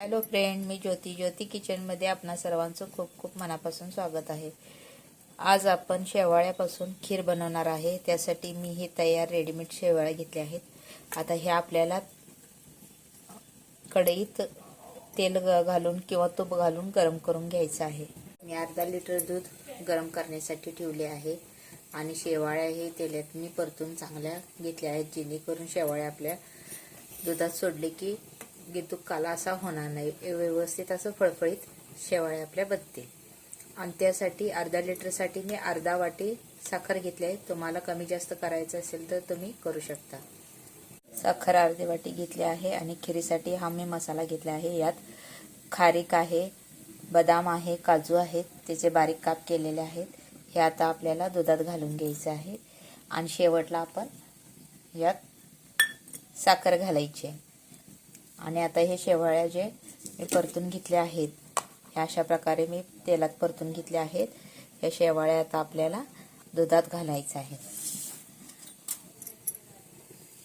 Hello friend मी ज्योती. ज्योती किचनमध्ये आपणा सर्वांचं खूप खूप मनापासून स्वागत आहे. आज आपण शेवाळ्यापासून खीर बनवणार आहे. त्यासाठी मी हे तयार रेडीमेड शेवाळ्या घेतल्या आहेत. आता हे आपल्याला कढईत तेल ग- घालून किंवा तूप घालून गरम करून घ्यायचं आहे. मी अर्धा लिटर दूध गरम करण्यासाठी ठेवले आहे आणि शेवाळ्या हे तेलात मी परतून चांगल्या घेतल्या आहेत जेणेकरून शेवाळ्या आपल्या दुधात सोडले की गितूक काला असा होणार नाही. व्यवस्थित असं फळफळीत शेवाळे आपल्या बदतील आणि त्यासाठी अर्धा लिटरसाठी मी अर्धा वाटी साखर घेतली आहे. तुम्हाला कमी जास्त करायचं असेल तर तुम्ही करू शकता. साखर अर्धी वाटी घेतली आहे आणि खिरीसाठी हा मी मसाला घेतला आहे. यात खारीक आहे बदाम आहे काजू आहेत त्याचे बारीक काप केलेले आहेत. हे आता आपल्याला दुधात घालून घ्यायचं आहे. आणि शेवटला आपण यात साखर घालायची आहे. आणि आता हे शेवाळ्या जे मी परतून घेतले आहेत ह्या अशा प्रकारे मी तेलात परतून घेतले आहेत. या शेवाळ्या आता आपल्याला दुधात घालायचं आहेत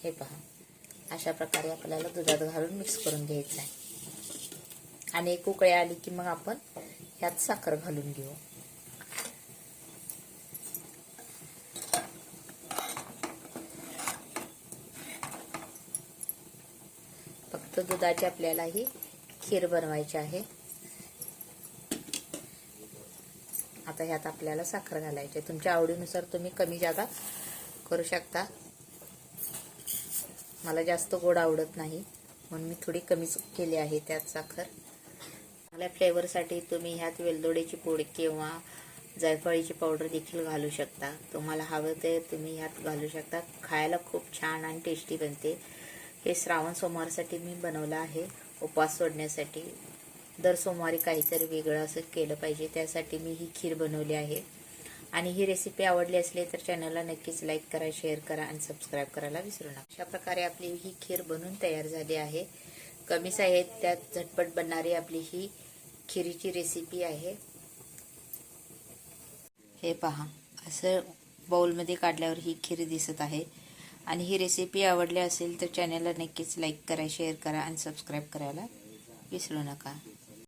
हे पहा. अशा प्रकारे आपल्याला दुधात घालून मिक्स करून घ्यायचं आहे. आणि एक उकळी आली की मग आपण ह्यात साखर घालून घेऊ. तर दुधाची आपल्याला ही खीर बनवायची आहे. आता ह्यात आपल्याला साखर घालायची तुमच्या आवडीनुसार तुम्ही कमी जादा करू शकता. मला जास्त गोड आवडत नाही म्हणून मी थोडी कमीच केली आहे त्यात साखर. चांगल्या फ्लेवरसाठी तुम्ही ह्यात वेलदोड्याची पोळी किंवा जायफळीची पावडर देखील घालू शकता. तुम्हाला हवं ते तुम्ही ह्यात घालू शकता. खायला खूप छान आणि टेस्टी बनते. हे श्रावण सोमवारसाठी मी बनवलं आहे. उपवास सोडण्यासाठी. दर सोमवारी काहीतरी वेगळं असं केलं पाहिजे. त्यासाठी मी ही खीर बनवली आहे. आणि ही रेसिपी आवडली असली तर चॅनलला नक्कीच लाईक करा शेअर करा आणि सबस्क्राईब करायला विसरू नका. अशा प्रकारे आपली ही खीर बनून तयार झाली आहे. कमीच आहेत त्यात झटपट बनणारी आपली ही खिरीची रेसिपी आहे. हे पहा. असं बाउलमध्ये काढल्यावर ही खीर दिसत आहे. आणि ही रेसिपी आवडली असेल तर चॅनलला नक्कीच लाईक करा शेअर करा आणि सबस्क्राईब करायला विसरू नका.